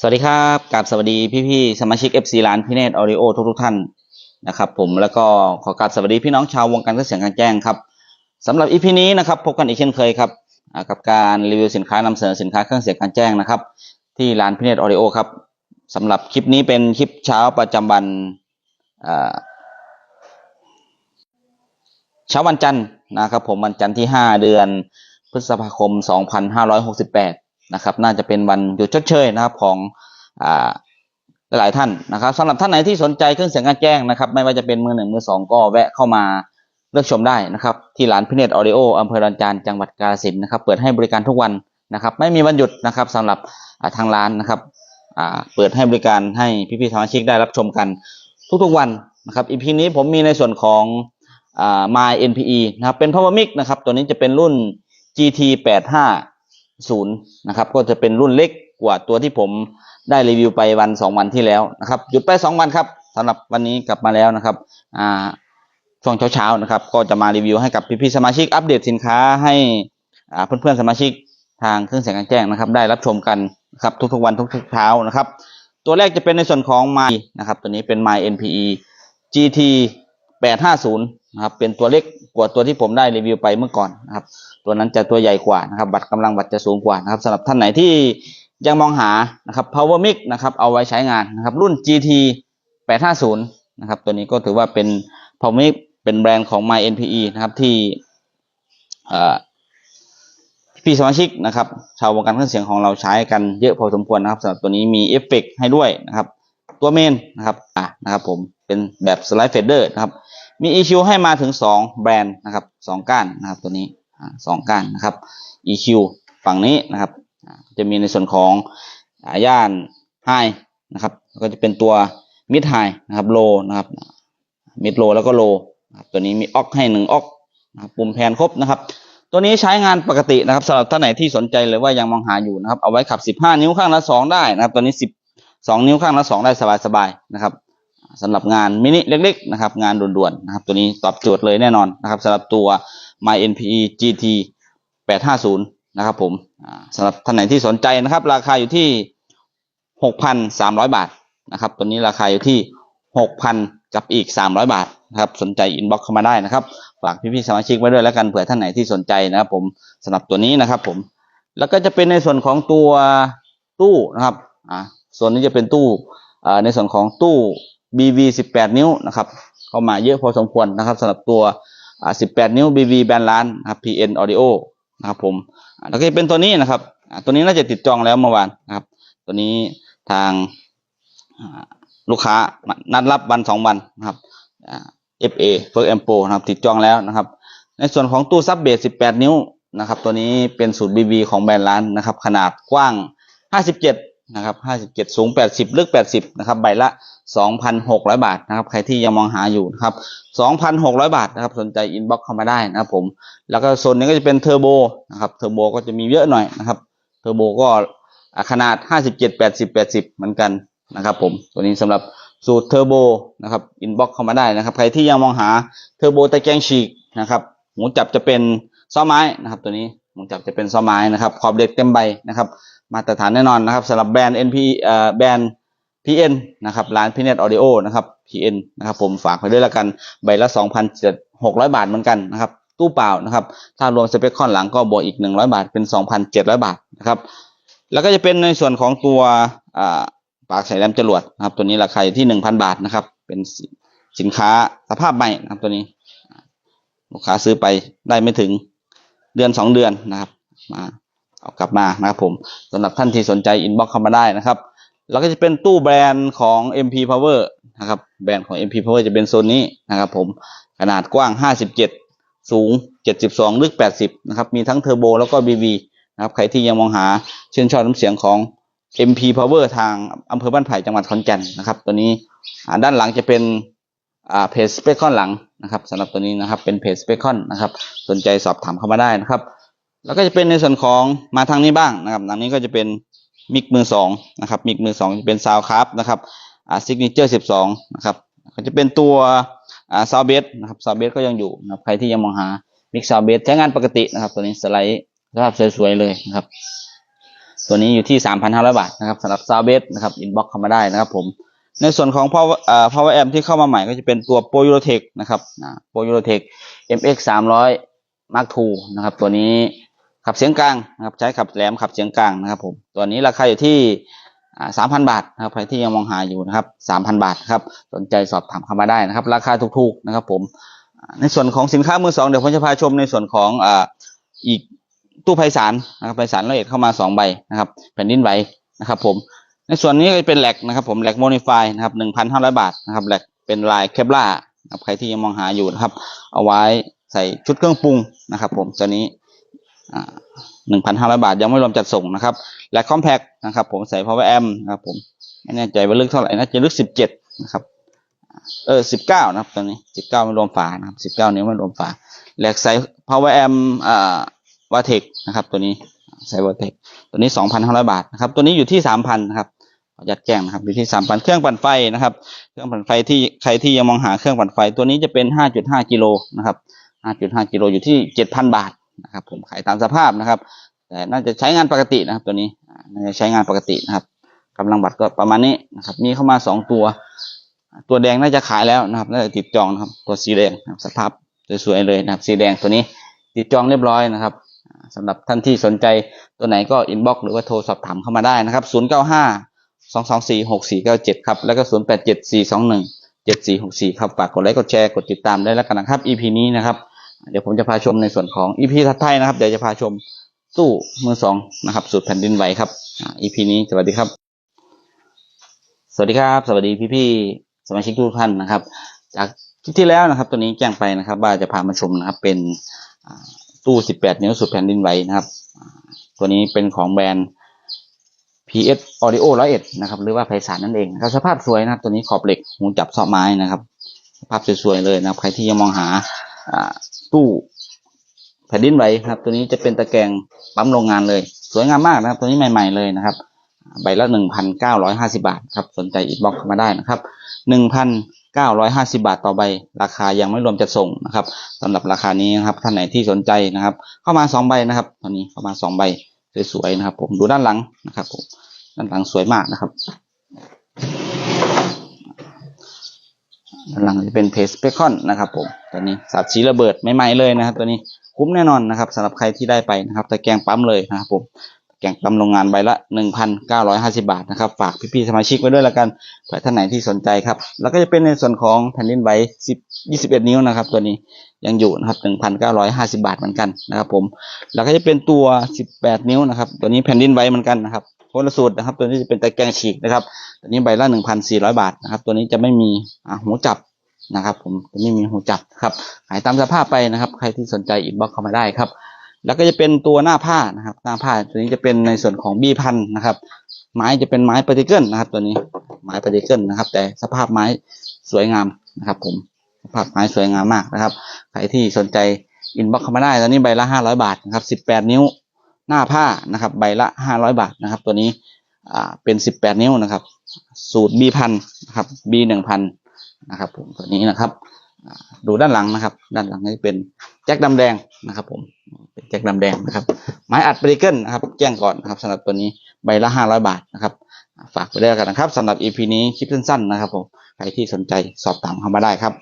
สวัสดีครับกับสวัสดีพี่ๆสมาชิก FC ร้านพี่เนตออริโอทุกทุกๆท่านนะครับ ผมแล้วก็ขอกราบสวัสดีพี่น้องชาววงการเครื่องเสียงการแจ้งครับสำหรับอีพีนี้นะครับพบกันอีกเช่นเคยครับกับการรีวิวสินค้านำเสนอสินค้าเครื่องเสียงการแจ้งนะครับ ที่ร้านพี่เนตออริโอครับสำหรับคลิปนี้เป็นคลิปเช้าประจำวันเช้าวันจันทร์นะครับ ผมวันจันทร์ที่ 5 เดือนพฤษภาคม 2568 นะครับ น่าจะเป็นวันหยุดชดเชยนะครับของอ่าหลายท่านนะครับสำหรับท่านไหนที่สนใจเครื่องเสียงกลารแจ้งนะครับ ไม่ว่าจะเป็นมือหนึ่งมือสองก็แวะเข้ามาเลือกชมได้นะครับ ที่ร้านพิเนตออดิโออำเภอดอนจานจังหวัดกาฬสินธุ์นะครับ เปิดให้บริการทุกวันนะครับ ไม่มีวันหยุดนะครับสำหรับทางร้านนะครับเปิดให้บริการให้พี่ๆสมาชิกได้รับชมกันทุกๆวันนะครับอีพีนี้ผมมีในส่วนของอ่า My NPE นะครับเป็น Power Mic นะครับ ตัวนี้จะเป็นรุ่น GT 85 ศูนย์นะครับ ก็จะเป็นรุ่นเล็กกว่าตัวที่ผมได้รีวิวไปวันสองวันที่แล้วนะครับ หยุดไปสองวันครับสำหรับวันนี้กลับมาแล้วนะครับอ่าช่วงเช้าๆนะครับ ก็จะมารีวิวให้กับพี่ๆสมาชิกอัปเดตสินค้าให้เพื่อนๆสมาชิกทางเครื่องเสียงกลางแจ้งนะครับ ได้รับชมกันนะครับทุกๆวันทุกๆเช้านะครับ ตัวแรกจะเป็นในส่วนของ My นะครับ ตัวนี้เป็น My NPE GT 850นะครับ เป็นตัวเล็กกว่าตัวที่ผมได้รีวิวไปเมื่อก่อนนะครับ ตัวนั้นจะตัวใหญ่กว่านะครับ บัตรกำลังบัตรจะสูงกว่านะครับสำหรับท่านไหนที่ยังมองหานะครับ power mic นะครับ เอาไว้ใช้งานนะครับ รุ่น GT 850นะครับ ตัวนี้ก็ถือว่าเป็น power mic เป็นแบรนด์ของ My NPE นะครับที่พี่สมาชิกนะครับชาววงการเครื่องเสียงของเราใช้กันเยอะพอสมควรนะครับสำหรับตัวนี้มีเอฟเฟกต์ให้ด้วยนะครับ ตัวเมนนะครับอะนะครับผมเป็นแบบสไลด์เฟดเดอร์นะครับ มี EQ ให้มาถึง2แบรนด์นะครับสองก้านนะครับตัวนี้สองก้านนะครับ EQ ฝั่งนี้นะครับ จะมีในส่วนของย่าน High นะครับ ก็จะเป็นตัว Mid High นะครับ Low นะครับ Mid Low แล้วก็ Low นะครับตัวนี้มีออกให้หนึ่งออกนะครับปุ่มแพนครบนะครับ ตัวนี้ใช้งานปกตินะครับสำหรับท่านไหนที่สนใจเลยว่ายังมองหาอยู่นะครับ เอาไว้ขับ 15 นิ้วข้างละ 2 ได้นะครับ ตัวนี้ 10 2 นิ้วข้างละ 2 ได้สบายๆนะครับ สำหรับงานมินิเล็กๆนะครับงานด่วนๆนะครับตัวนี้ตอบโจทย์เลยแน่นอนนะครับสำหรับตัว My NPE GT 850นะครับผมอ่าสำหรับท่านไหนที่สนใจนะครับ ราคาอยู่ที่ 6,300 บาทนะครับตัวนี้ราคาอยู่ที่ 6,000 กับอีก 300 บาทนะครับสนใจอินบ็อกซ์เข้ามาได้นะครับฝากพี่ๆสมาชิกไว้ด้วยแล้วกันเผื่อท่านไหนที่สนใจนะครับผมสำหรับตัวนี้นะครับผมแล้วก็จะเป็นในส่วนของตัวตู้นะครับอ่าส่วนนี้จะเป็นตู้อ่าในส่วนของตู้ BV 18 นิ้วนะครับเข้ามาเยอะพอสมควรนะครับสำหรับตัวอ่า18 นิ้ว BV แบรนด์ร้านนะครับ PN Audio นะครับผมอ่าแล้วก็เป็นตัวนี้นะครับตัวนี้น่าจะติดจองแล้วเมื่อวานนะครับ ตัวนี้ทางลูกค้านัดรับวันสองวันนะครับอ่า FA First Ampo นะครับติดจองแล้วนะครับ ในส่วนของตู้ซับเบส18 นิ้วนะครับ ตัวนี้เป็นสูตร BB ของแบรนด์ร้านนะครับ ขนาดกว้าง 57 นะครับ57สูง80ลึก80นะครับใบละ2,600บาทนะครับใครที่ยังมองหาอยู่นะครับ2,600บาทนะครับสนใจอินบ็อกเข้ามาได้นะครับผมแล้วก็โซนนี้ก็จะเป็นเทอร์โบนะครับเทอร์โบก็จะมีเยอะหน่อยนะครับเทอร์โบก็อ่าขนาด57 80 80เหมือนกันนะครับผมตัวนี้สำหรับสูตรเทอร์โบนะครับอินบ็อกเข้ามาได้นะครับใครที่ยังมองหาเทอร์โบตะแกรงฉีกนะครับหมูจับจะเป็นซ้อไม้นะครับตัวนี้หมูจับจะเป็นซ้อไม้นะครับขอบเหล็กเต็มใบนะครับ มาตรฐานแน่นอนนะครับสำหรับแบรนด์ NP เอ่อแบรนด์ PN นะครับร้าน Pnet Audio นะครับ PN นะครับผมฝากไปด้วยละกันใบละ 2,600 บาทเหมือนกันนะครับตู้เปล่านะครับถ้ารวมสเปคคอนหลังก็บวกอีก 100 บาทเป็น 2,700 บาทนะครับแล้วก็จะเป็นในส่วนของตัวปากใส่แรมจรวดนะครับตัวนี้ราคาอยู่ที่ 1,000 บาทนะครับเป็นสิสินค้าสภาพใหม่นะครับตัวนี้ลูกค้าซื้อไปได้ไม่ถึงเดือนสองเดือนนะครับมา เอากลับมานะครับผมสำหรับท่านที่สนใจอินบ็อกเข้ามาได้นะครับแล้วก็จะเป็นตู้แบรนด์ของ MP Power นะครับแบรนด์ของ MP Power จะเป็นโซนนี้นะครับผมขนาดกว้าง 57 สูง 72 ลึก 80 นะครับ มีทั้งเทอร์โบแล้วก็ BV นะครับใครที่ยังมองหาเชื่นชอบน้ำเสียงของ MP Power ทางอำเภอบ้านไผ่จังหวัดขอนแก่นนะครับตัวนี้ด้านหลังจะเป็นเพจสเปคคอนหลังนะครับสำหรับตัวนี้นะครับเป็นเพจสเปคคอนนะครับสนใจสอบถามเข้ามาได้นะครับ แล้วก็จะเป็นในส่วนของมาทางนี้บ้างนะครับทางนี้ก็จะเป็นมิกมือสองนะครับมิกมือสองจะเป็นซาวคราฟนะครับอ่าซิกเนเจอร์สิบสองนะครับก็จะเป็นตัวอ่าซาวเบสนะครับซาวเบสก็ยังอยู่นะครับใครที่ยังมองหามิกซาวเบสใช้งานปกตินะครับ ตัวนี้สไลด์สภาพสวยๆเลยนะครับ ตัวนี้อยู่ที่สามพันห้าร้อยบาทนะครับสำหรับซาวเบสนะครับอินบ็อกเข้ามาได้นะครับผมในส่วนของ power อ่า power amp ที่เข้ามาใหม่ก็จะเป็นตัว Pro Eurotech นะครับอ่า Pro Eurotech MX 300 Mark II นะครับ ตัวนี้ ขับเสียงกลางนะครับใช้ขับแหลมขับเสียงกลางนะครับผมตัวนี้ราคาอยู่ที่อ่า3,000บาทนะครับใครที่ยังมองหาอยู่นะครับ3,000บาทครับสนใจสอบถามเข้ามาได้นะครับ ราคาถูกๆนะครับผมในส่วนของสินค้ามือสองเดี๋ยวผมจะพาชมในส่วนของออีกตู้ไพศาลนะครับไพศาลละเอียดเข้ามาสองใบนะครับแผ่นดินไหวนะครับผมในส่วนนี้เป็นแหลกนะครับผมแหลกโมนิฟายนะครับหนึ่งพันห้าร้อยบาทนะครับแหลกเป็นลายเคปล่าครับใครที่ยังมองหาอยู่นะครับ เอาไว้ใส่ชุดเครื่องปรุงนะครับ ผมตัวนี้ หนึ่งพันห้าร้อยบาทยังไม่รวมจัดส่งนะครับแหลกคอมแพคนะครับ ผมใส่ power amp นะครับ ผมไม่แน่ใจว่าลึกเท่าไหร่น่าจะลึกสิบเจ็ดนะครับ เออสิบเก้านะครับตัวนี้สิบเก้าไม่รวมฝานะครับสิบเก้านิ้วไม่รวมฝาแหลกใส่ power amp อ่าวาเทคนะครับ ตัวนี้ใส่วาเทคตัวนี้สองพันห้าร้อยบาทนะครับ ตัวนี้อยู่ที่สามพันนะครับยัดแจ้งนะครับอยู่ที่สามพันเครื่องปั่นไฟนะครับ เครื่องปั่นไฟที่ใครที่ยังมองหาเครื่องปั่นไฟ ตัวนี้จะเป็นห้าจุดห้ากิโลนะครับห้าจุดห้ากิโลอยู่ที่เจ็ดพันบาท นะครับ ผมขายตามสภาพนะครับ แต่น่าจะใช้งานปกตินะครับ ตัวนี้น่าจะใช้งานปกตินะครับกำลังบัตรก็ประมาณนี้นะครับ มีเข้ามาสองตัว ตัวแดงน่าจะขายแล้วนะครับน่าจะติดจองนะครับ ตัวสีแดงสภาพสวยๆเลยนะครับ สีแดงตัวนี้ติดจองเรียบร้อยนะครับสำหรับท่านที่สนใจตัวไหนก็อินบ็อกหรือว่าโทรสอบถามเข้ามาได้นะครับ 0 9 5 2 2 4 6 4 9 7 ครับ แล้วก็ 0 8 7 4 2 1 7 4 6 4 ครับ ฝากกดไลค์ กดแชร์ กดติดตามได้แล้วกันนะครับ EP นี้นะครับ เดี๋ยวผมจะพาชมในส่วนของ EP ถัดไปนะครับ เดี๋ยวจะพาชมตู้มือสองนะครับสูตรแผ่นดินไหวครับอ่า EP นี้สวัสดีครับ สวัสดีครับ สวัสดีพี่ๆสมาชิกทุกท่านนะครับ จากคลิปที่แล้วนะครับ ตัวนี้แจ้งไปนะครับว่าจะพามาชมนะครับ เป็นตู้ 18 นิ้วสุดแผ่นดินไหวนะครับ ตัวนี้เป็นของแบรนด์ PS Audio 101นะครับ หรือว่าไพศาลนั่นเองครับสภาพสวยนะครับ ตัวนี้ขอบเหล็กหูจับเสาะไม้นะครับสภาพสวยๆเลยนะครับ ใครที่ยังมองหา ตู้แผ่นดินไหวครับ ตัวนี้จะเป็นตะแกรงปั๊มโรงงานเลย สวยงามมากนะครับ ตัวนี้ใหม่ ๆเลยนะครับ ใบละหนึ่งพันเก้าร้อยห้าสิบาทครับสนใจอินบ็อกเข้ามาได้นะครับหนึ่งพันเก้าร้อยห้าสิบาทต่อใบ ราคายังไม่รวมจัดส่งนะครับสำหรับราคานี้นะครับท่านไหนที่สนใจนะครับ เข้ามาสองใบนะครับตอนนี้เข้ามาสองใบสวยๆนะครับ ผมดูด้านหลังนะครับผมด้านหลังสวยมากนะครับ ด้านหลังจะเป็นเพจเปคอนนะครับผมตัวนี้สัตว์สีระเบิดใหม่ๆเลยนะครับ ตัวนี้คุ้มแน่นอนนะครับสำหรับใครที่ได้ไปนะครับตะแกรงปั๊มเลยนะครับผมแกงปั๊มโรงงานใบละหนึ่งพันเก้าร้อยห้าสิบาทนะครับ ฝากพี่ๆสมาชิกไว้ด้วยละกันเผื่อท่านไหนที่สนใจครับ แล้วก็จะเป็นในส่วนของแผ่นดินไหวสิบยี่สิบเอ็ดนิ้วนะครับ ตัวนี้ยังอยู่นะครับหนึ่งพันเก้าร้อยห้าสิบาทเหมือนกันนะครับผม แล้วก็จะเป็นตัวสิบแปดนิ้วนะครับ ตัวนี้แผ่นดินไหวเหมือนกันนะครับ คนละสูตรนะครับ ตัวนี้จะเป็นตะแกรงฉีกนะครับ ตัวนี้ใบละหนึ่งพันสี่ร้อยบาทนะครับ ตัวนี้จะไม่มีหูจับนะครับ ผมจะไม่มีหูจับครับขายตามสภาพไปนะครับ ใครที่สนใจอินบ็อกเข้ามาได้ครับ แล้วก็จะเป็นตัวหน้าผ้านะครับ หน้าผ้าตัวนี้จะเป็นในส่วนของบีพันนะครับ ไม้จะเป็นไม้ปฏิเกิลนะครับ ตัวนี้ไม้ปฏิเกิลนะครับ แต่สภาพไม้สวยงามนะครับ ผมสภาพไม้สวยงามมากนะครับ ใครที่สนใจอินบ็อกเข้ามาได้ตอนนี้ใบละห้าร้อยบาทนะครับสิบแปดนิ้ว หน้าผ้านะครับ ใบละห้าร้อยบาทนะครับ ตัวนี้อ่าเป็นสิบแปดนิ้วนะครับ สูตร B พันนะครับ B หนึ่งพันนะครับผมตัวนี้นะครับดูด้านหลังนะครับ ด้านหลังนี่เป็นแจ็คดำแดงนะครับผมเป็นแจ็คดำแดงนะครับ ไม้อัดบริเกิลนะครับแจ้งก่อนนะครับสำหรับตัวนี้ใบละห้าร้อยบาทนะครับ ฝากไปด้วยกันนะครับสำหรับ EP นี้คลิปสั้นๆนะครับผมใครที่สนใจสอบถามเข้ามาได้ครับ